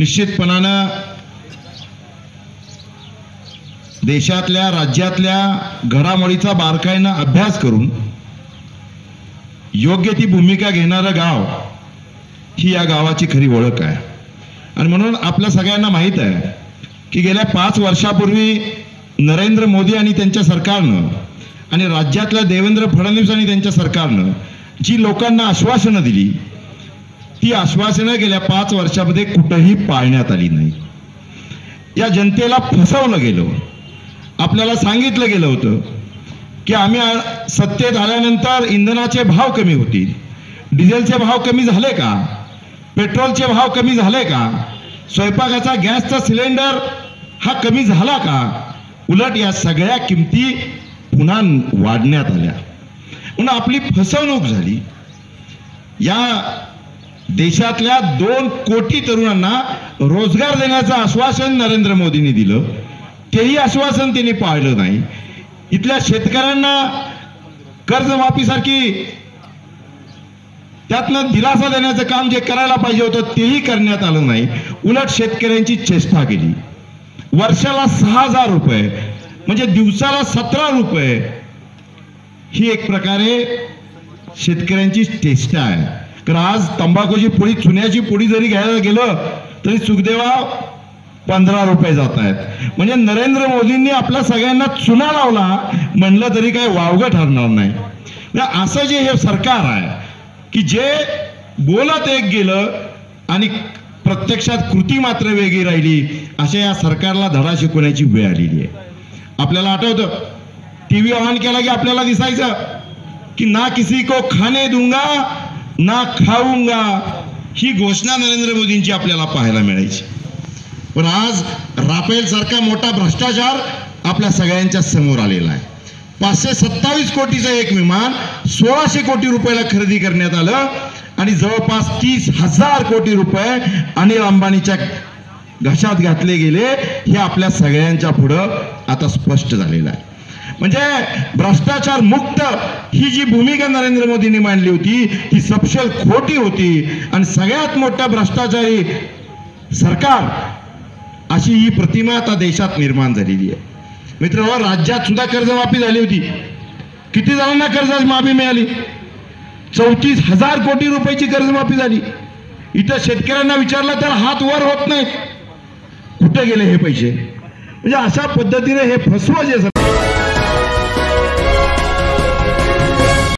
निश्चितपणानं देशातल्या राज्यातल्या घडामोडीचा बारकाईनं अभ्यास करून योग्य ती भूमिका घेणारं गाव ही या गावाची खरी ओळख आहे. आणि म्हणून आपल्या सगळ्यांना माहीत आहे की गेल्या पाच वर्षापूर्वी नरेंद्र मोदी आणि त्यांच्या सरकारनं आणि राज्यातल्या देवेंद्र फडणवीस आणि त्यांच्या सरकारनं जी लोकांना आश्वासनं दिली ती आश्वासनं गेल्या पाच वर्षामध्ये कुठंही पाळण्यात आली नाही. या जनतेला फसवलं गेलं. आपल्याला सांगितलं गेलं होतं की आम्ही सत्तेत आल्यानंतर इंधनाचे भाव कमी होतील. डिझेलचे भाव कमी झाले का? पेट्रोलचे भाव कमी झाले का? स्वयंपाकाचा गॅसचा सिलेंडर हा कमी झाला का? उलट या सगळ्या किमती पुन्हा वाढण्यात आल्या. म्हणून आपली फसवणूक झाली. या देशातल्या दोन कोटी तरुणांना रोजगार देण्याचं आश्वासन नरेंद्र मोदींनी दिलं. तेही आश्वासन त्यांनी पाळलं नाही. इथल्या शेतकऱ्यांना कर्जमाफीसारखी त्यातनं दिलासा देण्याचं काम जे करायला पाहिजे होतं तेही करण्यात आलं नाही. उलट शेतकऱ्यांची चेष्टा केली. वर्षाला सहा हजार रुपये म्हणजे दिवसाला सतरा रुपये ही एक प्रकारे शेतकऱ्यांची चेष्टा आहे. तर आज तंबाखूची पोळी चुन्याची पोळी जरी घ्यायला गेलं तरी सुखदेवा पंधरा रुपये जात आहेत. म्हणजे नरेंद्र मोदींनी आपल्या सगळ्यांना चुना लावला म्हणलं तरी काही वावगं ठरणार नाही. म्हणजे असं जे हे सरकार आहे की जे बोलत एक गेलं आणि प्रत्यक्षात कृती मात्र वेगळी राहिली अशा या सरकारला धडा शिकवण्याची वेळ आलेली आहे. आपल्याला आठवतं टीव्ही ऑन केला की आपल्याला दिसायचं की ना किसी को खाने दूंगा ना खाऊंगा ही घोषणा नरेंद्र मोदींची आपल्याला पाहायला मिळायची. पण आज राफेल सारखा मोठा भ्रष्टाचार आपल्या सगळ्यांच्या समोर आलेला आहे. पाचशे सत्तावीस कोटीचं एक विमान सोळाशे कोटी रुपयाला खरेदी करण्यात आलं आणि जवळपास तीस हजार कोटी रुपये अनिल अंबानीच्या घशात घातले गेले हे आपल्या सगळ्यांच्या पुढं आता स्पष्ट झालेलं आहे. म्हणजे भ्रष्टाचार मुक्त ही जी भूमिका नरेंद्र मोदींनी मांडली होती ती सपशेल खोटी होती. आणि सगळ्यात मोठा भ्रष्टाचारी सरकार अशी ही प्रतिमा आता देशात निर्माण झालेली आहे. मित्र राज्यात सुद्धा कर्जमाफी झाली होती. किती जणांना कर्जाची माफी मिळाली? चौतीस हजार कोटी रुपयाची कर्जमाफी झाली. इथं शेतकऱ्यांना विचारलं तर हात वर होत नाही कुठे गेले हे पैसे? म्हणजे अशा पद्धतीने हे फसवं जे